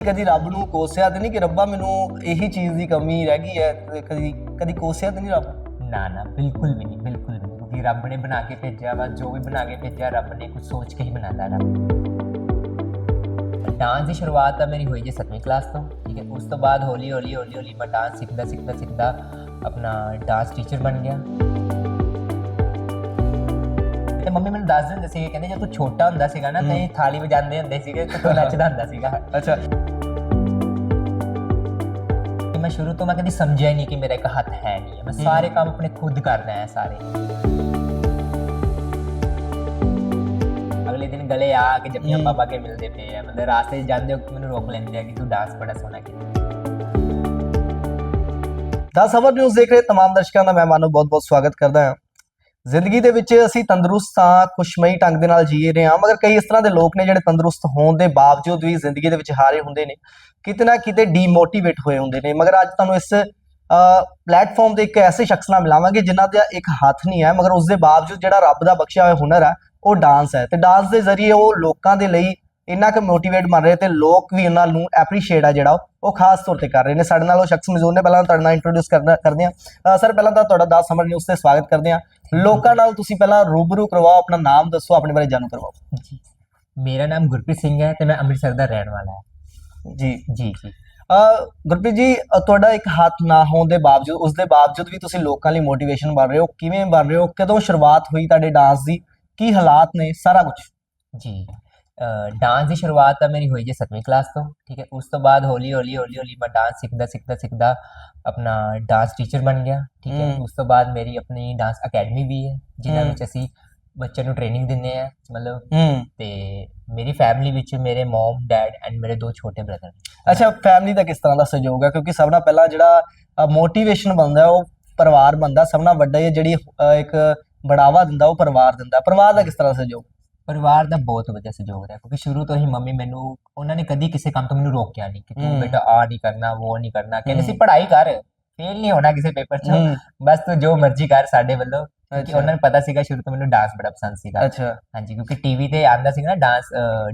ਕਦੀ ਰੱਬ ਨੂੰ ਕੋਸਿਆ ਤੇ ਨਹੀਂ ਕਿ ਰੱਬਾ ਮੈਨੂੰ ਇਹੀ ਚੀਜ਼ ਦੀ ਕਮੀ ਰਹਿ ਗਈ ਹੈ ਤੇ ਕਦੀ ਕਦੀ ਕੋਸਿਆ ਤੇ ਨਹੀਂ ਰੱਬ? ਨਾ ਨਾ ਬਿਲਕੁਲ ਵੀ ਨਹੀਂ ਬਿਲਕੁਲ ਵੀ ਨਹੀਂ। ਕਿਉਂਕਿ ਰੱਬ ਨੇ ਬਣਾ ਕੇ ਭੇਜਿਆ ਵਾ ਜੋ ਵੀ ਬਣਾ ਕੇ ਭੇਜਿਆ ਰੱਬ ਨੇ ਕੁਝ ਸੋਚ ਕੇ ਹੀ ਬਣਾਦਾ ਰੱਬ ਡਾਂਸ ਦੀ ਸ਼ੁਰੂਆਤ ਤਾਂ ਮੇਰੀ ਹੋਈ ਜੀ 7ਵੀਂ ਕਲਾਸ ਤੋਂ ਠੀਕ ਹੈ। ਉਸ ਤੋਂ ਬਾਅਦ ਹੌਲੀ ਹੌਲੀ ਹੌਲੀ ਹੌਲੀ ਮੈਂ ਡਾਂਸ ਸਿੱਖਦਾ ਸਿੱਖਦਾ ਸਿੱਖਦਾ ਆਪਣਾ ਡਾਂਸ ਟੀਚਰ ਬਣ ਗਿਆ। ਤੇ ਮੰਮੀ ਮੈਨੂੰ ਦੱਸ ਦਿੰਦੇ ਸੀ ਕਹਿੰਦੇ ਜਦ ਤੂੰ ਛੋਟਾ ਹੁੰਦਾ ਸੀਗਾ ਨਾ ਤੇ ਥਾਲੀ ਵਜਾਉਂਦੇ ਹੁੰਦੇ ਸੀਗੇ ਤੇ ਤੂੰ ਨੱਚਦਾ ਹੁੰਦਾ ਸੀਗਾ। ਅੱਛਾ। ਮੈਂ ਸ਼ੁਰੂ ਤੋਂ ਮੈਂ ਕਦੀ ਸਮਝਿਆ ਹੀ ਨਹੀਂ ਕਿ ਮੇਰਾ ਇੱਕ ਹੱਥ ਹੈ ਨਹੀਂ ਹੈ। ਮੈਂ ਸਾਰੇ ਕੰਮ ਆਪਣੇ ਖੁਦ ਕਰਦਾ ਹਾਂ ਸਾਰੇ ਅਗਲੇ ਦਿਨ ਗਲੇ ਆ ਕੇ ਜੱਫੀਆਂ ਹਮ। ਪਾਪਾ ਕੇ ਮਿਲਦੇ ਪਏ ਆ ਮਤਲਬ ਰਾਸਤੇ 'ਚ ਜਾਂਦੇ ਹੋ ਮੈਨੂੰ ਰੋਕ ਲੈਂਦੇ ਆ ਕਿ ਤੂੰ ਡਾਂਸ ਬੜਾ ਸੋਹਣਾ ਕੀਤਾ ਦਾ ਸਬਰ ਨਿਊਜ਼ ਦੇਖ ਰਹੇ तमाम ਦਰਸ਼ਕਾਂ ਦਾ ਮੈਂ ਮਾਨੋ ਬਹੁਤ-ਬਹੁਤ ਸਵਾਗਤ ਕਰਦਾ ਹਾਂ ਜ਼ਿੰਦਗੀ ਦੇ ਵਿੱਚ ਅਸੀਂ ਤੰਦਰੁਸਤ ਹਾਂ, ਖੁਸ਼ਮਈ ਢੰਗ ਦੇ ਨਾਲ ਜੀ ਰਹੇ ਹਾਂ, ਮਗਰ ਕਈ ਇਸ ਤਰ੍ਹਾਂ ਦੇ ਲੋਕ ਨੇ ਜਿਹੜੇ ਤੰਦਰੁਸਤ ਹੋਣ ਦੇ ਬਾਵਜੂਦ ਵੀ ਜ਼ਿੰਦਗੀ ਦੇ ਵਿੱਚ ਹਾਰੇ ਹੁੰਦੇ ਨੇ, ਕਿਤੇ ਨਾ ਕਿਤੇ ਡੀਮੋਟੀਵੇਟ ਹੋਏ ਹੁੰਦੇ ਨੇ। ਮਗਰ ਅੱਜ ਤੁਹਾਨੂੰ ਇਸ ਪਲੇਟਫਾਰਮ ਤੇ ਇੱਕ ਐਸੇ ਸ਼ਖਸ ਨਾਲ ਮਿਲਾਵਾਂਗੇ ਜਿਨ੍ਹਾਂ ਦਾ ਇੱਕ ਹੱਥ ਨਹੀਂ ਹੈ, ਮਗਰ ਉਸ ਦੇ ਬਾਵਜੂਦ ਜਿਹੜਾ ਰੱਬ ਦਾ ਬਖਸ਼ਿਆ ਹੋਇਆ ਹੁਨਰ ਹੈ, ਉਹ ਡਾਂਸ ਹੈ। ਤੇ ਡਾਂਸ ਦੇ ਜ਼ਰੀਏ ਉਹ ਲੋਕਾਂ ਦੇ ਲਈ ਇੰਨਾ ਕੁ ਮੋਟੀਵੇਟ ਬਣ ਰਹੇ ਤੇ ਲੋਕ ਵੀ ਉਹਨਾਂ ਨੂੰ ਐਪਰੀਸ਼ੀਏਟ ਆ ਜਿਹੜਾ ਉਹ ਖਾਸ ਤੌਰ ਤੇ ਕਰ ਰਹੇ ਨੇ। ਸਾਡੇ ਨਾਲ ਉਹ ਸ਼ਖਸ ਮੌਜੂਦ ਨੇ। ਪਹਿਲਾਂ ਤੁਹਾਡਾ ਨਾਲ ਇੰਟਰੋਡਿਊਸ ਕਰਨਾ ਕਰਦੇ ਹਾਂ। ਸਰ ਪਹਿਲਾਂ ਤਾਂ ਤੁਹਾਡਾ 10 ਸਮਰ ਨਿਊਜ਼ ਤੇ ਸਵਾਗਤ ਕਰਦੇ ਹਾਂ। ਲੋਕਾਂ ਨਾਲ ਤੁਸੀਂ ਪਹਿਲਾਂ ਰੂਬਰੂ ਕਰਵਾਓ ਆਪਣਾ ਨਾਮ ਦੱਸੋ ਆਪਣੇ ਬਾਰੇ ਜਾਣੂ ਕਰਵਾਓ। ਜੀ। ਮੇਰਾ ਨਾਮ ਗੁਰਪ੍ਰੀਤ ਸਿੰਘ ਹੈ ਤੇ ਮੈਂ ਅੰਮ੍ਰਿਤਸਰ ਦਾ ਰਹਿਣ ਵਾਲਾ ਹਾਂ। ਜੀ। ਜੀ ਜੀ। ਗੁਰਪ੍ਰੀਤ ਜੀ ਤੁਹਾਡਾ ਇੱਕ ਹੱਥ ਨਾ ਹੋਣ ਦੇ ਬਾਵਜੂਦ ਉਸ ਦੇ ਬਾਵਜੂਦ ਵੀ ਤੁਸੀਂ ਲੋਕਾਂ ਲਈ ਮੋਟੀਵੇਸ਼ਨ ਬਣ ਰਹੇ ਹੋ। ਕਿਵੇਂ ਬਣ ਰਹੇ ਹੋ? ਕਦੋਂ ਸ਼ੁਰੂਆਤ ਹੋਈ ਤੁਹਾਡੇ ਡਾਂਸ ਦੀ? ਕੀ ਹਾਲਾਤ ਨੇ? ਸਾਰਾ ਕੁਝ ਜੀ। ਡਾਂਸ ਦੀ ਸ਼ੁਰੂਆਤ ਤਾਂ ਮੇਰੀ ਹੋਈ ਜੀ 7ਵੀਂ ਕਲਾਸ ਤੋਂ ਠੀਕ ਹੈ? ਉਸ ਤੋਂ ਬਾਅਦ ਹੌਲੀ ਹੌਲੀ ਹੌਲੀ ਹੌਲੀ ਮੈਂ ਡਾਂਸ ਸਿੱਖਦਾ ਸਿੱਖਦਾ ਸਿੱਖਦਾ ਆਪਣਾ ਡਾਂਸ ਟੀਚਰ ਬਣ ਗਿਆ ਠੀਕ ਹੈ। ਉਸ ਤੋਂ ਬਾਅਦ ਮੇਰੀ ਆਪਣੀ ਡਾਂਸ ਅਕੈਡਮੀ ਵੀ ਹੈ ਜਿਨ੍ਹਾਂ। ਵਿੱਚ ਅਸੀਂ ਬੱਚਿਆਂ ਨੂੰ ਟ੍ਰੇਨਿੰਗ ਦਿੰਦੇ ਆ ਮਤਲਬ ਤੇ ਮੇਰੀ ਫੈਮਿਲੀ ਵਿੱਚ ਮੇਰੇ ਮਮ ਡੈਡ ਐਂਡ ਮੇਰੇ ਦੋ ਛੋਟੇ ਬ੍ਰਦਰ ਅੱਛਾ ਫੈਮਿਲੀ ਦਾ ਕਿਸ ਤਰ੍ਹਾਂ ਦਾ ਸਹਿਯੋਗ ਹੈ? ਕਿਉਂਕਿ ਸਭ ਨਾਲ ਪਹਿਲਾਂ ਜਿਹੜਾ ਮੋਟੀਵੇਸ਼ਨ ਬਣਦਾ ਉਹ ਪਰਿਵਾਰ ਬੰਦਾ ਸਭ ਨਾਲ ਵੱਡਾ ਜਿਹੜੀ ਇੱਕ ਬੜਾਵਾ ਦਿੰਦਾ ਉਹ ਪਰਿਵਾਰ ਦਿੰਦਾ। ਪਰਿਵਾਰ ਦਾ ਕਿਸ ਤਰ੍ਹਾਂ ਦਾ ਸਹਿਯੋਗ? ਪਰਿਵਾਰ ਦਾ ਬਹੁਤ ਵਧੀਆ ਸਹਿਯੋਗ ਰਿਹਾ ਕਿਉਂਕਿ ਸ਼ੁਰੂ ਤੋਂ ਹੀ ਮੰਮੀ ਮੈਨੂੰ ਉਹਨਾਂ ਨੇ ਕਦੀ ਕਿਸੇ ਕੰਮ ਤੋਂ ਮੈਨੂੰ ਰੋਕਿਆ ਨਹੀਂ ਕਿ ਤੂੰ। ਬੇਟਾ ਆ ਨਹੀਂ ਕਰਨਾ ਉਹ ਨਹੀਂ ਕਰਨਾ ਕਹਿੰਦੇ ਸੀ। ਪੜ੍ਹਾਈ ਕਰ ਫੇਲ ਨਹੀਂ ਹੋਣਾ ਕਿਸੇ ਪੇਪਰ 'ਚ। ਹੂੰ। ਬਸ ਤੂੰ ਜੋ ਮਰਜ਼ੀ ਕਰ ਸਾਡੇ ਵੱਲੋਂ ਅੱਛਾ। ਉਹਨਾਂ ਨੂੰ ਪਤਾ ਸੀਗਾ ਸ਼ੁਰੂ ਤੋਂ ਮੈਨੂੰ ਡਾਂਸ ਬੜਾ ਪਸੰਦ ਸੀਗਾ। ਅੱਛਾ। ਹਾਂਜੀ ਕਿਉਂਕਿ ਟੀਵੀ ਤੇ ਆਂਦਾ ਸੀਗਾ ਨਾ ਡਾਂਸ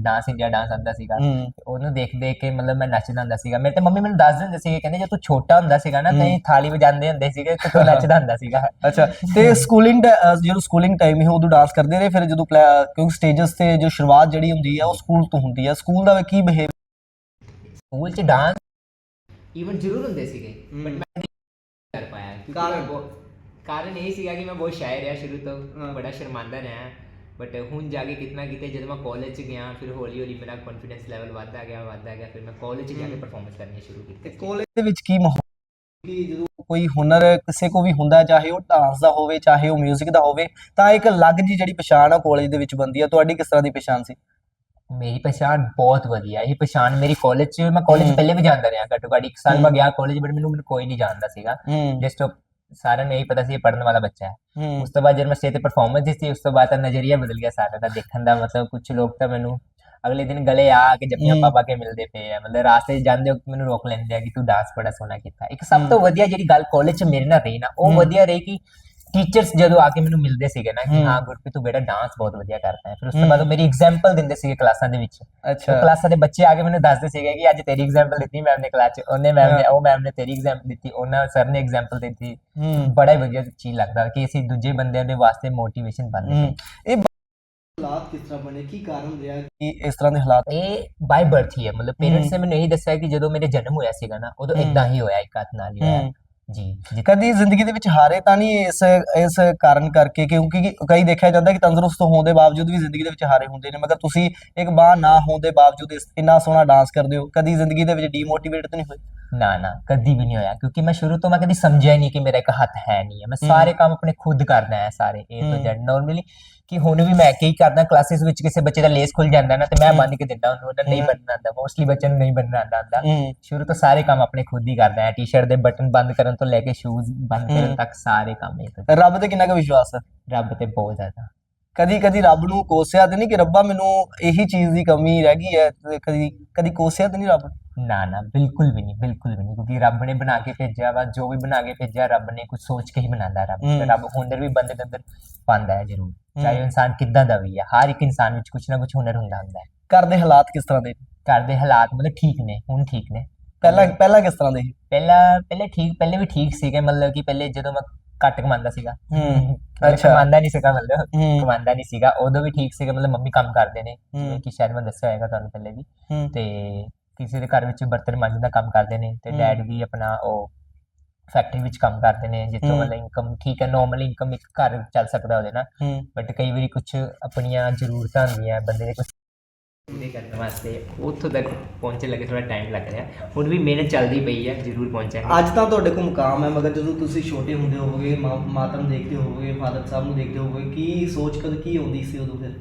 ਡਾਂਸ ਇੰਡੀਆ ਡਾਂਸ ਆਂਦਾ ਸੀਗਾ। ਹੂੰ। ਉਹਨੂੰ ਦੇਖ ਦੇਖ ਕੇ ਮਤਲਬ ਮੈਂ ਨੱਚਦਾ ਹੁੰਦਾ ਸੀਗਾ। ਮੇਰੇ ਤੇ ਮੰਮੀ ਮੈਨੂੰ ਦੱਸ ਦਿੰਦੇ ਸੀਗੇ ਕਹਿੰਦੇ ਜਦ ਤੂੰ ਛੋਟਾ ਹੁੰਦਾ ਸੀਗਾ ਨਾ। ਤੇ ਥਾਲੀ ਵਜਾਉਂਦੇ ਹੁੰਦੇ ਸੀਗੇ ਤੇ ਤੂੰ ਨੱਚਦਾ ਹੁੰਦਾ ਸੀਗਾ। ਅੱਛਾ ਤੇ ਸਕੂਲਿੰਗ ਜਦੋਂ ਸਕੂਲਿੰਗ ਟਾਈਮ ਹੀ ਉਦੋਂ ਡਾਂਸ ਕਰਦੇ ਰਹੇ? ਫਿਰ ਜਦੋਂ ਪਲੈ- ਕਿਉਂਕਿ ਸਟੇजेस ਤੇ ਜੋ ਸ਼ੁਰੂਆਤ ਜਿਹੜੀ ਹੁੰਦੀ ਹੈ ਉਹ ਸਕੂਲ ਤੋਂ ਹੁੰਦੀ ਹੈ ਸਕੂਲ ਦਾ ਕੀ ਬਿਹੇਵ ਸਕੂਲ 'ਚ ਡਾਂਸ ਇਵਨ ਜ਼ਰੂਰ ਹੁੰਦੇ ਸੀਗੇ। ਬਟ ਮੈਂ ਕਰ ਪਾਇਆ ਕਿਉਂਕਿ ਕਾਰਨ? ਕਾਰਨ ਇਹ ਸੀਗਾ ਕਿ ਮੈਂ ਬਹੁਤ ਸ਼ਾਇਰ ਰਿਹਾ ਸ਼ੁਰੂ ਹਾਂ। ਤੋਂ ਬੜਾ ਸ਼ਰਮਾਂਦਾ ਰਿਹਾ ਬਟ ਹੁਣ ਜਾ ਕੇ ਕਿਤਨਾ ਕਿਤੇ ਜਦੋਂ ਮੈਂ ਕਾਲਜ 'ਚ ਗਿਆ ਫਿਰ ਹੌਲੀ ਹੌਲੀ ਮੇਰਾ ਕੌਨਫੀਡੈਂਸ ਲੈਵਲ ਵੱਧਦਾ ਗਿਆ ਵੱਧਦਾ ਗਿਆ ਫਿਰ ਮੈਂ ਕਾਲਜ 'ਚ ਜਾ ਕੇ। ਪਰਫਾਰਮੈਂਸ ਕਰਨੀ ਸ਼ੁਰੂ ਕੀਤੀ ਕਾਲਜ ਦੇ ਵਿੱਚ ਕੀ ਮਾਹੌਲ ਕਿ ਜਦੋਂ ਕੋਈ ਹੁਨਰ ਕਿਸੇ ਕੋ ਵੀ ਹੁੰਦਾ ਚਾਹੇ ਉਹ ਡਾਂਸ ਦਾ ਹੋਵੇ ਚਾਹੇ ਉਹ 뮤직 ਦਾ ਹੋਵੇ ਤਾਂ ਇੱਕ ਅਲੱਗ ਜੀ ਜਿਹੜੀ ਪਛਾਣ ਆ ਕਾਲਜ ਦੇ ਵਿੱਚ ਬੰਦੀ ਆ ਤੁਹਾਡੀ ਕਿਸ ਤਰ੍ਹਾਂ ਦੀ ਪਛਾਣ ਸੀ ਮੇਰੀ ਪਛਾਣ ਬਹੁਤ ਵਧੀਆ ਇਹ ਪਛਾਣ ਮੇਰੀ ਕਾਲਜ 'ਚ ਮੈਂ ਕਾਲਜ। ਪਹਿਲੇ ਵੀ ਜਾਂਦਾ ਰਿਹਾ ਘੱਟੋ ਘੱਟ ਇੱਕ ਸਾਲ ਮੈਂ। ਗਿਆ ਕਾਲਜ ਬਟ ਮੈਨੂੰ ਮੈਨੂੰ ਕੋਈ ਨਹੀਂ ਜਾਣਦਾ ਸੀਗਾ ਜਸਟ ਸਾਰਿਆਂ ਨੂੰ ਇਹੀ ਪਤਾ ਸੀ ਇਹ ਪੜਨ ਵਾਲਾ ਬੱਚਾ ਹੈ ਉਸ ਤੋਂ ਬਾਅਦ ਜਦ ਮੈਂ ਸਟੇਜ ਤੇ ਪਰਫਾਰਮੈਂਸ ਦਿੱਤੀ ਉਸ ਤੋਂ ਬਾਅਦ ਤਾਂ ਨਜ਼ਰੀਆ ਬਦਲ ਗਿਆ ਸਾਰਿਆਂ ਦਾ ਦੇਖਣ ਦਾ ਮਤਲਬ ਕੁਝ ਲੋਕ ਤਾਂ ਮੈਨੂੰ ਅਗਲੇ ਦਿਨ ਗਲੇ ਆ ਕੇ ਜੱਫੀਆਂ। ਪਾਪਾ ਕੇ ਮਿਲਦੇ ਪਏ ਆ ਮਤਲਬ ਰਾਸਤੇ ਜਾਂਦੇ ਹੋ ਮੈਨੂੰ ਰੋਕ ਲੈਂਦੇ ਆ ਕਿ ਤੂੰ ਡਾਂਸ ਬੜਾ ਸੋਹਣਾ ਕੀਤਾ ਇੱਕ ਸਭ। ਤੋਂ ਵਧੀਆ ਜਿਹੜੀ ਗੱਲ ਕਾਲਜ 'ਚ ਮੇਰੇ ਨਾਲ ਰਹੀ ਨਾ ਉਹ। ਵਧੀਆ ਰਹੀ ਕਿ ਟੀਚਰਸ ਜਦੋਂ ਆ ਕੇ ਮੈਨੂੰ ਮਿਲਦੇ ਸੀਗੇ ਨਾ ਕਿ। ਹਾਂ। ਗੁਰਪ੍ਰੀਤ ਤੂੰ ਬੇਟਾ ਡਾਂਸ ਬਹੁਤ ਵਧੀਆ ਕਰਦਾ ਹੈ। ਫਿਰ ਉਸ। ਤੋਂ ਬਾਅਦ ਉਹ ਮੇਰੀ ਐਗਜ਼ਾਮਪਲ ਦਿੰਦੇ ਸੀਗੇ ਕਲਾਸਾਂ ਦੇ ਵਿੱਚ। ਉਹ ਅੱਛਾ ਕਲਾਸਾਂ ਦੇ ਬੱਚੇ ਆ ਕੇ ਮੈਨੂੰ ਦੱਸਦੇ ਸੀਗੇ ਕਿ ਅੱਜ ਤੇਰੀ ਐਗਜ਼ਾਮਪਲ ਦਿੱਤੀ ਮੈਮ ਨੇ ਕਲਾਸ 'ਚ ਉਹਨੇ ਮੈਮ ਨੇ। ਉਹ ਮੈਮ ਨੇ ਤੇਰੀ ਐਗਜ਼ਾਮਪਲ ਦਿੱਤੀ ਉਹਨਾਂ ਸਰ ਨੇ ਐਗਜ਼ਾਮਪਲ ਦਿੱਤੀ। ਬੜਾ ਹੀ ਵਧੀਆ ਚੀਜ਼ ਲੱਗਦਾ ਕਿ ਅਸੀਂ ਦੂਜੇ ਬੰਦਿਆਂ ਦੇ ਵਾਸਤੇ ਮੋਟੀਵੇਸ਼ਨ ਬਣਦੇ ਹੂੰ। ਇਹ ਹਾਲਾਤ ਕਿਸ ਤਰ੍ਹਾਂ ਬਣੇ? ਕੀ ਕਾਰਨ ਰਿਹਾ? ਕਿ ਇਸ ਤਰ੍ਹਾਂ ਦੇ ਹਾਲਾਤ ਇਹ ਬਾਈ ਬਰਥ ਹੀ ਹੈ। ਮਤਲਬ ਪੇਰੈਂਟਸ। ਨੇ ਮੈਨੂੰ ਇਹੀ ਦੱਸਿਆ ਕਿ ਜਦੋਂ ਮੇਰੇ ਜਨਮ ਹੋਇਆ ਸੀਗਾ ਨਾ ਉਦੋਂ। ਇਦਾਂ ਹੀ ਹੋਇਆ ਇੱਕ ਹੱਥ ਨਾਲ ਹੀ ਹੋਇਆ। ਹੂੰ। ਜੀ, ਜਿ- ਕਦੀ ਜ਼ਿੰਦਗੀ ਦੇ ਵਿੱਚ ਹਾਰੇ ਤਾਂ ਨਹੀਂ ਇਸ ਇਸ ਕਾਰਨ ਕਰਕੇ, ਕਿਉਂਕਿ ਕਈ ਦੇਖਿਆ ਜਾਂਦਾ ਕਿ ਤੰਦਰੁਸਤ ਹੋਣ ਦੇ ਬਾਵਜੂਦ ਵੀ ਜ਼ਿੰਦਗੀ ਦੇ ਵਿੱਚ ਹਾਰੇ ਹੁੰਦੇ ਨੇ, ਮਗਰ ਤੁਸੀਂ ਇੱਕ ਬਾਹ ਨਾ ਹੋਣ ਦੇ ਬਾਵਜੂਦ ਇੰਨਾ ਸੋਹਣਾ ਡਾਂਸ ਕਰਦੇ ਹੋ। ਕਦੀ ਜ਼ਿੰਦਗੀ ਦੇ ਵਿੱਚ ਡੀਮੋਟੀਵੇਟ ਤਾਂ ਨਹੀਂ ਹੋਏ? ਨਾ ਨਾ ਕਦੀ ਵੀ ਨਹੀਂ ਹੋਇਆ ਕਿਉਂਕਿ ਮੈਂ ਸ਼ੁਰੂ ਤੋਂ ਮੈਂ ਕਦੀ ਸਮਝਿਆ ਹੀ ਨਹੀਂ ਕਿ ਮੇਰਾ ਇੱਕ ਹੱਥ ਹੈ ਨਹੀਂ ਹੈ ਮੈਂ ਸਾਰੇ ਕੰਮ ਆਪਣੇ ਖੁਦ ਕਰਦਾ ਹਾਂ ਸਾਰੇ A ਤੋਂ। Z ਨਾਰਮਲੀ ਕਿ ਹੁਣ ਵੀ ਮੈਂ ਕੀ ਕਰਦਾ ਕਲਾਸਿਸ ਵਿੱਚ ਕਿਸੇ ਬੱਚੇ ਦਾ ਲੇਸ ਖੁੱਲ ਜਾਂਦਾ ਨਾ ਤੇ ਮੈਂ। ਬੰਨ ਕੇ ਦਿੰਦਾ ਉਹਨੂੰ ਉਹਦਾ ਨਹੀਂ। ਬੰਨਣਾ ਆਉਂਦਾ ਮੋਸਟਲੀ ਬੱਚਿਆਂ ਨੂੰ ਨਹੀਂ ਬੰਨਣਾ ਹੂੰ ਸ਼ੁਰੂ ਤੋਂ ਸਾਰੇ ਕੰਮ ਆਪਣੇ ਖੁਦ ਹੀ ਕਰਦਾ ਹਾਂ ਟੀ-ਸ਼ਰਟ ਦੇ ਬਟਨ ਬੰਦ ਕਰਨ ਤੋਂ ਲੈ ਕੇ ਸ਼ੂਜ਼ ਬੰਦ ਕਰਨ। ਤੱਕ ਸਾਰੇ ਕੰਮ ਇਹ ਰੱਬ ਤੇ ਕਿੰਨਾ ਕੁ ਵਿਸ਼ਵਾਸ ਹੈ ਰੱਬ ਤੇ ਬਹੁਤ ਜ਼ਿਆਦਾ ਕਦੀ ਕਦੀ ਰੱਬ ਨੂੰ ਕੋਸਿਆ ਤੇ ਨਹੀਂ ਕਿ ਰੱਬਾ ਮੈਨੂੰ ਇਹੀ ਚੀਜ਼ ਦੀ ਕਮੀ ਰਹਿ ਗਈ ਹੈ ਤੇ ਕਦੀ ਕਦੀ ਕੋਸਿਆ ਤੇ ਨਹੀਂ ਰੱਬ? ਨਾ ਨਾ ਬਿਲਕੁਲ ਵੀ ਨਹੀਂ ਬਿਲਕੁਲ ਵੀ ਨਹੀਂ ਕਿਉਂਕਿ ਰੱਬ ਨੇ ਬਣਾ ਕੇ ਭੇਜਿਆ ਵਾ ਜੋ ਵੀ ਬਣਾ ਕੇ ਭੇਜਿਆ ਰੱਬ ਨੇ ਕੁਝ ਸੋਚ ਕੇ ਹੀ ਬਣਾਉਂਦਾ ਰੱਬ। ਤੇ ਰੱਬ ਹੁਨਰ ਵੀ ਬੰਦੇ ਦੇ ਅੰਦਰ ਪਾਉਂਦਾ ਹੈ ਜ਼ਰੂਰ ਚਾਹੇ ਇਨਸਾਨ ਕਿੱਦਾਂ ਦਾ ਵੀ ਹੈ ਹਰ ਇੱਕ ਇਨਸਾਨ ਵਿੱਚ ਕੁਝ ਨਾ ਕੁਝ ਹੁਨਰ ਹੁੰਦਾ ਹੁੰਦਾ ਹੈ। ਘਰ ਦੇ ਹਾਲਾਤ ਕਿਸ ਤਰ੍ਹਾਂ ਦੇ? ਘਰ ਦੇ ਹਾਲਾਤ ਮਤਲਬ ਠੀਕ ਨੇ ਹੁਣ ਠੀਕ ਨੇ। ਪਹਿਲਾਂ ਪਹਿਲਾਂ ਕਿਸ ਤਰ੍ਹਾਂ ਦੇ ਪਹਿਲਾਂ ਪਹਿਲੇ ਠੀਕ ਪਹਿਲੇ ਵੀ ਠੀਕ ਸੀਗੇ ਮਤਲਬ ਕਿ ਪਹਿਲੇ ਜਦੋਂ ਮੈਂ ਘੱਟ ਕਮਾਉਂਦਾ ਸੀਗਾ। ਹੂੰ ਅੱਛਾ। ਕਮਾਉਂਦਾ ਨਹੀਂ ਸੀਗਾ ਮਤਲਬ ਕਮਾਉਂਦਾ ਨਹੀਂ ਸੀਗਾ। ਉਦੋਂ ਵੀ ਠੀਕ ਸੀਗਾ ਮਤਲਬ ਮੰਮੀ ਕੰਮ ਕਰਦੇ ਨੇ। ਜਿਵੇਂ ਕਿ ਸ਼ਾਇਦ ਮੈਂ ਦੱਸਿਆ ਹੋਏਗਾ ਤੁਹਾਨੂੰ ਪਹਿਲੇ ਵੀ। ਤੇ ਕਿਸੇ ਦੇ ਘਰ ਵਿੱਚ ਬਰਤਨ ਮਾਂਜਣ ਦਾ ਕੰਮ ਕਰਦੇ ਨੇ ਤੇ। ਡੈਡ ਵੀ ਆਪਣਾ ਉਹ ਫੈਕਟਰੀ ਵਿੱਚ ਕੰਮ ਕਰਦੇ ਨੇ ਜਿੱਥੋਂ। ਮਤਲਬ ਇਨਕਮ ਠੀਕ ਹੈ ਨਾਰਮਲ ਇਨਕਮ ਇੱਕ ਘਰ ਚੱਲ ਸਕਦਾ ਉਹਦੇ ਨਾਲ। ਬਟ ਕਈ ਵਾਰੀ ਕੁਝ ਆਪਣੀਆਂ ਜ਼ਰੂਰਤਾਂ ਹੁੰਦੀਆਂ ਬੰਦੇ ਦੇ ਕੁਝ ਪੂਰੇ ਕਰਨ ਵਾਸਤੇ ਉੱਥੋਂ ਤੱਕ ਪਹੁੰਚਣ ਲੱਗੇ ਥੋੜਾ ਟਾਈਮ ਲੱਗ ਰਿਹਾ ਹੁਣ ਵੀ ਮਿਹਨਤ ਚੱਲਦੀ ਪਈ ਹੈ ਜ਼ਰੂਰ ਪਹੁੰਚਾਂਗੇ ਅੱਜ ਤਾਂ ਤੁਹਾਡੇ ਕੋਲ ਮੁਕਾਮ ਹੈ ਮਗਰ ਜਦੋਂ ਤੁਸੀਂ ਛੋਟੇ ਹੁੰਦੇ ਹੋਵੋਗੇ ਮਾਤਾ ਨੂੰ ਦੇਖਦੇ ਹੋਵੋਗੇ ਫਾਦਰ ਸਾਹਿਬ ਨੂੰ ਦੇਖਦੇ ਹੋਵੋਗੇ ਕੀ ਸੋਚ ਕਦ ਕੀ ਆਉਂਦੀ ਸੀ ਉਦੋਂ ਫਿਰ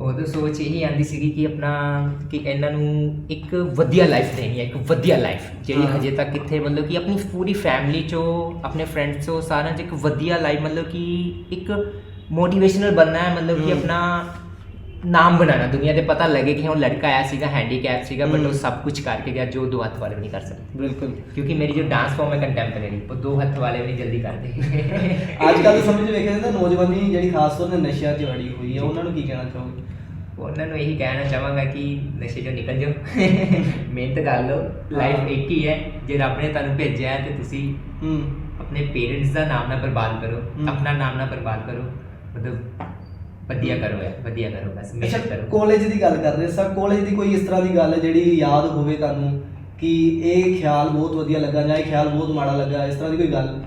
ਉਦੋਂ ਸੋਚ ਇਹੀ ਆਂਦੀ ਸੀਗੀ ਕਿ ਆਪਣਾ ਕਿ ਇਹਨਾਂ ਨੂੰ ਇੱਕ ਵਧੀਆ ਲਾਈਫ ਦੇਣੀ ਹੈ ਇੱਕ ਵਧੀਆ ਲਾਈਫ ਜਿਹੜੀ। ਹਜੇ ਤੱਕ ਕਿੱਥੇ ਮਤਲਬ ਕਿ ਆਪਣੀ ਪੂਰੀ ਫੈਮਿਲੀ ਚੋਂ ਆਪਣੇ ਫਰੈਂਡਸ ਚੋਂ ਸਾਰਿਆਂ 'ਚ ਇੱਕ ਵਧੀਆ ਲਾਈਫ ਮਤਲਬ ਕਿ ਇੱਕ ਮੋਟੀਵੇਸ਼ਨਲ ਬਣਨਾ ਹੈ ਮਤਲਬ ਕਿ। ਆਪਣਾ ਨਾਮ ਬਣਾਉਣਾ ਦੁਨੀਆ ਤੇ ਪਤਾ ਲੱਗੇ ਕਿ ਹਾਂ ਉਹ ਲੜਕਾ ਆਇਆ ਸੀਗਾ ਹੈਂਡੀਕੈਪ ਸੀਗਾ ਬਟ ਉਹ। ਸਭ ਕੁਝ ਕਰਕੇ ਗਿਆ ਜੋ ਦੋ ਹੱਥ ਵਾਲੇ ਵੀ ਨਹੀਂ ਕਰ ਸਕਦੇ। ਬਿਲਕੁਲ। ਕਿਉਂਕਿ ਮੇਰੀ ਜੋ ਡਾਂਸ ਫਾਰਮ ਹੈ ਕੰਟੈਂਪਰੇਰੀ ਉਹ ਦੋ ਹੱਥ ਵਾਲੇ ਵੀ ਨਹੀਂ ਜਲਦੀ ਕਰਦੇ। ਅੱਜ ਕੱਲ੍ਹ ਦੇ ਸਮੇਂ 'ਚ ਵੇਖਿਆ ਜਾਂਦਾ ਨੌਜਵਾਨੀ ਜਿਹੜੀ ਖਾਸ ਤੌਰ ਤੇ ਨਸ਼ਿਆਂ 'ਚ ਵੜੀ ਹੋਈ ਹੈ ਉਹਨਾਂ ਨੂੰ ਕੀ ਕਹਿਣਾ ਚਾਹੋਗੇ? ਉਹਨਾਂ ਨੂੰ ਇਹੀ ਕਹਿਣਾ ਚਾਹਾਂਗਾ ਕਿ ਨਸ਼ੇ ਚੋਂ ਨਿਕਲ ਜਾਓ। ਮਿਹਨਤ ਕਰ ਲਓ ਲਾਈਫ ਇੱਕ ਹੀ ਹੈ ਜੇ ਰੱਬ ਨੇ ਤੁਹਾਨੂੰ ਭੇਜਿਆ ਹੈ ਤੇ ਤੁਸੀਂ ਹੂੰ। ਆਪਣੇ ਪੇਰੈਂਟਸ ਦਾ ਨਾਮ ਨਾ ਬਰਬਾਦ ਕਰੋ। ਆਪਣਾ ਨਾਮ ਨਾ ਬਰਬਾਦ ਕਰੋ। ਮਤਲਬ ਵਧੀਆ ਕਰੋ ਯਾਰ ਵਧੀਆ ਕਰੋ ਬਸ ਮਿਹਨਤ ਕਰੋ। ਕਾਲਜ ਦੀ ਗੱਲ ਕਰ ਰਹੇ ਸਾਂ ਕਾਲਜ ਦੀ ਕੋਈ ਇਸ ਤਰ੍ਹਾਂ ਦੀ ਗੱਲ ਜਿਹੜੀ ਯਾਦ ਹੋਵੇ ਤੁਹਾਨੂੰ? ਕਿ ਇਹ ਖਿਆਲ ਬਹੁਤ ਵਧੀਆ ਲੱਗਾ ਜਾਂ ਇਹ ਖਿਆਲ ਬਹੁਤ ਮਾੜਾ ਲੱਗਾ ਇਸ ਤਰ੍ਹਾਂ ਦੀ ਕੋਈ ਗੱਲ?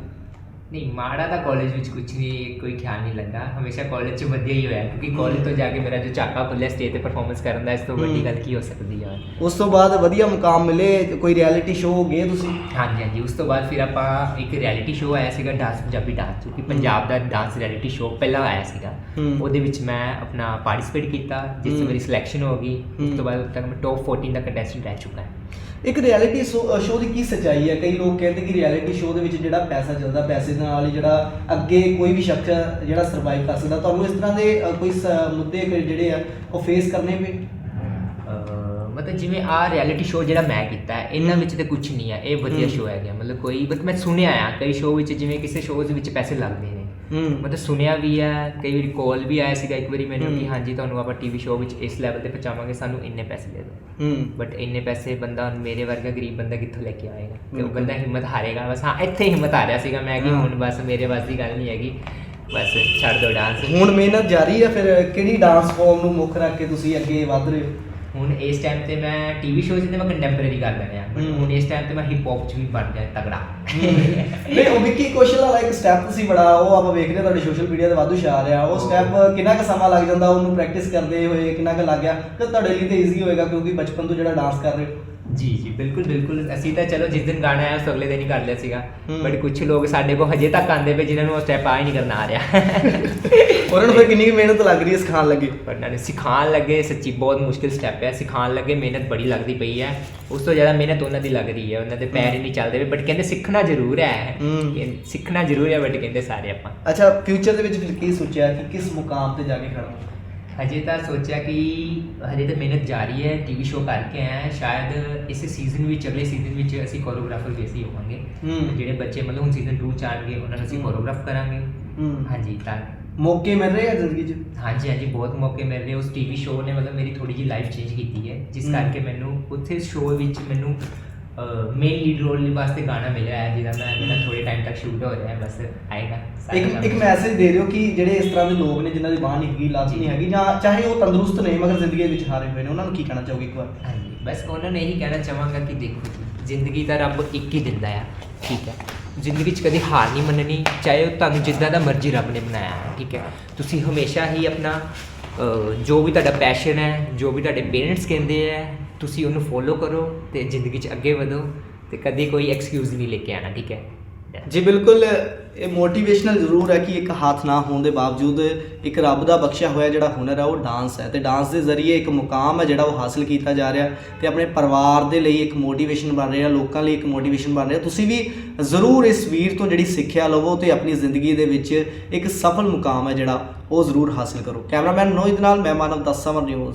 ਨਹੀਂ ਮਾੜਾ ਤਾਂ ਕਾਲਜ ਵਿੱਚ ਕੁਝ ਨਹੀਂ ਕੋਈ ਖਿਆਲ ਨਹੀਂ ਲੱਗਾ ਹਮੇਸ਼ਾ ਕਾਲਜ 'ਚ ਵਧੀਆ ਹੀ ਹੋਇਆ ਕਿਉਂਕਿ ਕਾਲਜ ਤੋਂ ਜਾ ਕੇ ਮੇਰਾ ਜੋ ਚਾਕਾ ਖੁੱਲਿਆ ਸਟੇਜ ਤੇ ਪਰਫਾਰਮੈਂਸ ਕਰਨ ਦਾ ਇਸ ਤੋਂ ਵੱਡੀ। ਗੱਲ ਕੀ ਹੋ ਸਕਦੀ ਹੈ ਉਸ ਤੋਂ ਬਾਅਦ ਵਧੀਆ ਮੁਕਾਮ ਮਿਲੇ ਕੋਈ ਰਿਐਲਿਟੀ ਸ਼ੋਅ ਗਏ ਤੁਸੀਂ ਹਾਂਜੀ ਹਾਂਜੀ ਉਸ ਤੋਂ ਬਾਅਦ ਫਿਰ ਆਪਾਂ ਇੱਕ ਰਿਐਲਿਟੀ ਸ਼ੋਅ ਆਇਆ ਸੀਗਾ ਡਾਂਸ ਪੰਜਾਬੀ ਡਾਂਸ ਜੋ ਕਿ ਪੰਜਾਬ ਦਾ ਡਾਂਸ ਰਿਐਲਿਟੀ ਸ਼ੋਅ ਪਹਿਲਾਂ ਆਇਆ ਸੀਗਾ। ਉਹਦੇ ਵਿੱਚ ਮੈਂ ਆਪਣਾ ਪਾਰਟਿਸਿਪੇਟ ਕੀਤਾ ਜਿਸ ਹੂੰ। ਮੇਰੀ ਸਿਲੈਕਸ਼ਨ ਹੋ ਗਈ ਉਸ। ਤੋਂ ਬਾਅਦ ਤੱਕ ਮੈਂ ਟੌਪ 14 ਦਾ ਕੰਟੈਸਟੈਂਟ ਰਹਿ ਚੁੱਕਾ ਹਾਂ ਇੱਕ ਰਿਐਲਿਟੀ ਸ਼ੋਅ ਦੀ ਕੀ ਸੱਚਾਈ ਹੈ? ਕਈ ਲੋਕ ਕਹਿੰਦੇ ਕਿ ਰਿਐਲਿਟੀ ਸ਼ੋਅ ਦੇ ਵਿੱਚ ਜਿਹੜਾ ਪੈਸਾ ਚੱਲਦਾ ਪੈਸੇ ਦੇ ਨਾਲ ਜਿਹੜਾ ਅੱਗੇ ਕੋਈ ਵੀ ਸ਼ਖਸ ਜਿਹੜਾ ਸਰਵਾਈਵ ਕਰ ਸਕਦਾ। ਤੁਹਾਨੂੰ ਇਸ ਤਰ੍ਹਾਂ ਦੇ ਕੋਈ ਮੁੱਦੇ ਜਿਹੜੇ ਆ ਉਹ ਫੇਸ ਕਰਨੇ ਪਏ ਮਤਲਬ ਜਿਵੇਂ ਆ ਰਿਐਲਿਟੀ ਸ਼ੋਅ ਜਿਹੜਾ ਮੈਂ ਕੀਤਾ ਹੈ ਇਹਨਾਂ ਵਿੱਚ ਤੇ ਕੁਝ ਨਹੀਂ ਹੈ ਇਹ ਵਧੀਆ। ਸ਼ੋਅ ਹੈਗਾ ਮਤਲਬ ਕੋਈ ਬਟ ਮੈਂ ਸੁਣਿਆ ਆ ਕਈ ਸ਼ੋਅ ਵਿੱਚ ਜਿਵੇਂ ਕਿਸੇ ਸ਼ੋਅ ਦੇ ਵਿੱਚ ਪੈਸੇ ਲੱਗਦੇ ਨੇ। ਮਤਲਬ ਸੁਣਿਆ ਵੀ ਹੈ ਕਈ ਵਾਰੀ ਕਾਲ ਵੀ ਆਇਆ ਸੀਗਾ ਇੱਕ ਵਾਰੀ ਮੈਨੂੰ ਕਿ। ਹਾਂਜੀ ਤੁਹਾਨੂੰ ਆਪਾਂ ਟੀਵੀ ਸ਼ੋਅ ਵਿੱਚ ਇਸ ਲੈਵਲ ਤੇ ਪਹੁੰਚਾਵਾਂਗੇ ਸਾਨੂੰ ਇੰਨੇ ਪੈਸੇ ਦੇ ਦਿਓ। ਬਟ ਇੰਨੇ ਪੈਸੇ ਬੰਦਾ ਮੇਰੇ ਵਰਗਾ ਗਰੀਬ ਬੰਦਾ ਕਿੱਥੋਂ ਲੈ ਕੇ ਆਏਗਾ? ਤੇ ਉਹ। ਬੰਦਾ ਹਿੰਮਤ ਹਾਰੇਗਾ। ਬਸ ਹਾਂ ਇੱਥੇ ਹਿੰਮਤ ਹਾਰਿਆ ਸੀਗਾ ਮੈਂ ਕਿ। ਹੁਣ ਬਸ ਮੇਰੇ ਵੱਸ ਦੀ ਗੱਲ ਨਹੀਂ ਹੈਗੀ। ਬਸ ਛੱਡ ਦਿਓ ਡਾਂਸ ਹੁਣ ਮਿਹਨਤ ਜਾਰੀ ਹੈ ਫਿਰ ਕਿਹੜੀ ਡਾਂਸ ਫਾਰਮ ਨੂੰ ਮੁੱਖ ਰੱਖ ਕੇ ਤੁਸੀਂ ਅੱਗੇ ਵਧ ਰਹੇ ਹੋ? ਹੁਣ ਇਸ ਟਾਈਮ ਤੇ ਮੈਂ ਟੀਵੀ ਸ਼ੋਅ 'ਚ ਤੇ ਮੈਂ ਕੰਟੈਂਪਰੇਰੀ ਕਰ ਲੈਣਾ ਹੂੰ। ਹੁਣ ਇਸ ਟਾਈਮ ਤੇ ਮੈਂ ਹਿਪ ਹੌਪ 'ਚ ਵੀ ਬਣ ਗਿਆ ਤਗੜਾ ਨਹੀਂ ਉਹ ਵਿੱਕੀ ਕੌਸ਼ਲ ਵਾਲਾ ਇੱਕ ਸਟੈਪ ਸੀ ਬੜਾ ਉਹ ਆਪਾਂ ਵੇਖ ਰਹੇ ਹਾਂ ਤੁਹਾਡੇ ਸੋਸ਼ਲ ਮੀਡੀਆ ਤੇ ਵਾਧੂ ਛਾ ਰਿਹਾ ਉਹ। ਸਟੈਪ ਕਿੰਨਾ ਕੁ ਸਮਾਂ ਲੱਗ ਜਾਂਦਾ ਉਹਨੂੰ ਪ੍ਰੈਕਟਿਸ ਕਰਦੇ ਹੋਏ ਕਿੰਨਾ ਕੁ ਲੱਗ ਗਿਆ ਤੇ ਤੁਹਾਡੇ ਲਈ ਤਾਂ ਈਜ਼ੀ ਹੋਏਗਾ ਕਿਉਂਕਿ ਬਚਪਨ ਤੋਂ ਜਿਹੜਾ ਡਾਂਸ ਕਰ ਰਹੇ ਹੋ। ਜੀ ਜੀ ਬਿਲਕੁਲ ਬਿਲਕੁਲ। ਅਸੀਂ ਤਾਂ ਚਲੋ ਜਿਸ ਦਿਨ ਗਾਣਾ ਆਇਆ ਉਸ ਤੋਂ ਅਗਲੇ ਦਿਨ ਹੀ ਕਰ ਲਿਆ ਸੀਗਾ। ਹੂੰ। ਬਟ ਕੁਝ ਲੋਕ ਸਾਡੇ ਕੋਲ ਹਜੇ ਤੱਕ ਆਂਦੇ ਪਏ ਜਿਨ੍ਹਾਂ ਨੂੰ ਉਹ ਸਟੈਪ ਆ ਹੀ ਨਹੀਂ ਕਰਨਾ ਆ ਰਿਹਾ। ਉਹਨਾਂ ਨੂੰ ਫਿਰ ਕਿੰਨੀ ਕੁ ਮਿਹਨਤ ਲੱਗ ਰਹੀ ਹੈ ਸਿਖਾਉਣ ਲੱਗੇ? ਪਰ ਨਾਲੇ ਸਿਖਾਉਣ ਲੱਗੇ ਸੱਚੀ ਬਹੁਤ ਮੁਸ਼ਕਿਲ ਸਟੈਪ ਹੈ ਸਿਖਾਉਣ ਲੱਗੇ ਮਿਹਨਤ ਬੜੀ ਲੱਗਦੀ ਪਈ ਹੈ। ਉਸ ਤੋਂ ਜ਼ਿਆਦਾ ਮਿਹਨਤ ਉਹਨਾਂ ਦੀ ਲੱਗ ਰਹੀ ਹੈ ਉਹਨਾਂ ਦੇ ਪੈਰ ਹੀ ਨਹੀਂ ਚੱਲਦੇ ਬਟ ਕਹਿੰਦੇ ਸਿੱਖਣਾ ਜ਼ਰੂਰ ਹੈ। ਕਿ ਸਿੱਖਣਾ ਜ਼ਰੂਰ ਹੈ ਬਟ ਕਹਿੰਦੇ ਸਾਰੇ ਆਪਾਂ। ਅੱਛਾ ਫਿਊਚਰ ਦੇ ਵਿੱਚ ਫਿਰ ਕੀ ਸੋਚਿਆ ਕਿ ਕਿਸ ਮੁਕਾਮ ਤੇ ਜਾ ਕੇ ਖੜਾ ਹਜੇ ਤਾਂ ਸੋਚਿਆ ਕਿ ਹਜੇ ਤਾਂ ਮਿਹਨਤ ਜਾਰੀ ਹੈ ਟੀਵੀ ਸ਼ੋਅ ਕਰਕੇ ਆਇਆ ਸ਼ਾਇਦ ਇਸ ਸੀਜ਼ਨ ਵਿੱਚ ਅਗਲੇ ਸੀਜ਼ਨ ਵਿੱਚ ਅਸੀਂ ਕੋਰੀਓਗ੍ਰਾਫਰ ਅਸੀਂ ਹੋਵਾਂਗੇ। ਜਿਹੜੇ ਬੱਚੇ ਮਤਲਬ ਹੁਣ ਸੀਜ਼ਨ 2 ਚ ਆਉਣਗੇ ਉਹਨਾਂ ਨੂੰ ਅਸੀਂ। ਕੋਰੀਓਗ੍ਰਾਫ ਕਰਾਂਗੇ। ਹਾਂਜੀ ਤਾਂ ਮੌਕੇ ਮਿਲ ਰਹੇ ਆ ਜ਼ਿੰਦਗੀ 'ਚ? ਹਾਂਜੀ ਹਾਂਜੀ ਬਹੁਤ ਮੌਕੇ ਮਿਲ ਰਹੇ ਉਸ ਟੀਵੀ ਸ਼ੋਅ ਨੇ ਮਤਲਬ ਮੇਰੀ ਥੋੜੀ ਜਿਹੀ ਲਾਈਫ ਚੇਂਜ ਕੀਤੀ ਹੈ। ਜਿਸ ਹਮ। ਕਰਕੇ ਮੈਨੂੰ ਉੱਥੇ ਸ਼ੋਅ ਵਿੱਚ ਮੈਨੂੰ ਮੇਨ ਲੀਡ ਰੋਲ ਵਾਸਤੇ ਗਾਣਾ ਮਿਲਿਆ ਹੈ ਜਿਹਦਾ ਮੈਂ ਮੇਰਾ ਥੋੜੇ ਟਾਈਮ ਤੱਕ ਸ਼ੂਟ ਹੋ ਰਿਹਾ ਹੈ ਬਸ ਆਏਗਾ। ਸਾਰਾ ਇੱਕ ਕੰਮ। ਇੱਕ ਮੈਸੇਜ ਦੇ ਦਿਓ ਕਿ ਜਿਹੜੇ ਇਸ ਤਰ੍ਹਾਂ ਦੇ ਲੋਕ ਨੇ ਜਿਨ੍ਹਾਂ ਦੀ ਬਾਂਹ ਨਹੀਂ ਹੈਗੀ ਲੱਤ ਨਹੀਂ ਹੈਗੀ ਜਾਂ ਚਾਹੇ ਉਹ ਤੰਦਰੁਸਤ ਨੇ ਮਗਰ ਜ਼ਿੰਦਗੀ ਵਿੱਚ ਹਾਰੇ ਹੋਏ ਨੇ ਉਹਨਾਂ ਨੂੰ ਕੀ ਕਹਿਣਾ ਚਾਹੋਗੇ ਇੱਕ ਵਾਰ? ਹਾਂਜੀ ਬਸ ਉਹਨਾਂ ਨੇ ਇਹੀ ਕਹਿਣਾ ਚਾਹਾਂਗਾ ਕਿ ਦੇਖੋ ਜੀ ਜ਼ਿੰਦਗੀ ਤਾਂ ਰੱਬ ਇੱਕ ਹੀ ਦਿੰਦਾ ਆ ਠੀਕ ਹੈ? ਜ਼ਿੰਦਗੀ 'ਚ ਕਦੇ ਹਾਰ ਨਹੀਂ ਮੰਨਣੀ ਚਾਹੇ ਉਹ ਤੁਹਾਨੂੰ ਜਿੱਦਾਂ ਦਾ ਮਰਜ਼ੀ ਰੱਬ ਨੇ ਬਣਾਇਆ ਹੈ ਠੀਕ ਹੈ? ਤੁਸੀਂ ਹਮੇਸ਼ਾ ਹੀ ਆਪਣਾ ਅਹ, ਜੋ ਵੀ ਤੁਹਾਡਾ ਪੈਸ਼ਨ ਹੈ ਜੋ ਵੀ ਤੁਹਾਡੇ ਪੇਰੈਂਟਸ ਕਹਿੰਦੇ ਹੈ ਤੁਸੀਂ ਉਹਨੂੰ ਫੋਲੋ ਕਰੋ ਤੇ ਜ਼ਿੰਦਗੀ 'ਚ ਅੱਗੇ ਵਧੋ ਤੇ ਕਦੇ ਕੋਈ ਐਕਸਕਿਊਜ਼ ਨਹੀਂ ਲੈ ਕੇ ਆਣਾ ਠੀਕ ਹੈ? ਜੀ, ਬਿਲਕੁਲ, ਇਹ ਮੋਟੀਵੇਸ਼ਨਲ ਜ਼ਰੂਰ ਹੈ ਕਿ ਇੱਕ ਹੱਥ ਨਾ ਹੋਣ ਦੇ ਬਾਵਜੂਦ ਇੱਕ ਰੱਬ ਦਾ ਬਖਸ਼ਿਆ ਹੋਇਆ ਜਿਹੜਾ ਹੁਨਰ ਹੈ ਉਹ ਡਾਂਸ ਹੈ। ਤੇ ਡਾਂਸ ਦੇ ਜ਼ਰੀਏ ਇੱਕ ਮੁਕਾਮ ਹੈ ਜਿਹੜਾ ਉਹ ਹਾਸਲ ਕੀਤਾ ਜਾ ਰਿਹਾ ਤੇ ਆਪਣੇ ਪਰਿਵਾਰ ਦੇ ਲਈ ਇੱਕ ਮੋਟੀਵੇਸ਼ਨ ਬਣ ਰਿਹਾ, ਲੋਕਾਂ ਲਈ ਇੱਕ ਮੋਟੀਵੇਸ਼ਨ ਬਣ ਰਿਹਾ। ਤੁਸੀਂ ਵੀ ਜ਼ਰੂਰ ਇਸ ਵੀਰ ਤੋਂ ਜਿਹੜੀ ਸਿੱਖਿਆ ਲਵੋ ਤੇ ਆਪਣੀ ਜ਼ਿੰਦਗੀ ਦੇ ਵਿੱਚ ਇੱਕ ਸਫਲ ਮੁਕਾਮ ਹੈ ਜਿਹੜਾ ਉਹ ਜ਼ਰੂਰ ਹਾਸਲ ਕਰੋ। ਕੈਮਰਾਮੈਨ ਨੋਹਿਤ ਨਾਲ ਮੈਂ ਮਾਨਵ ਦਸ ਨਿਊਜ਼।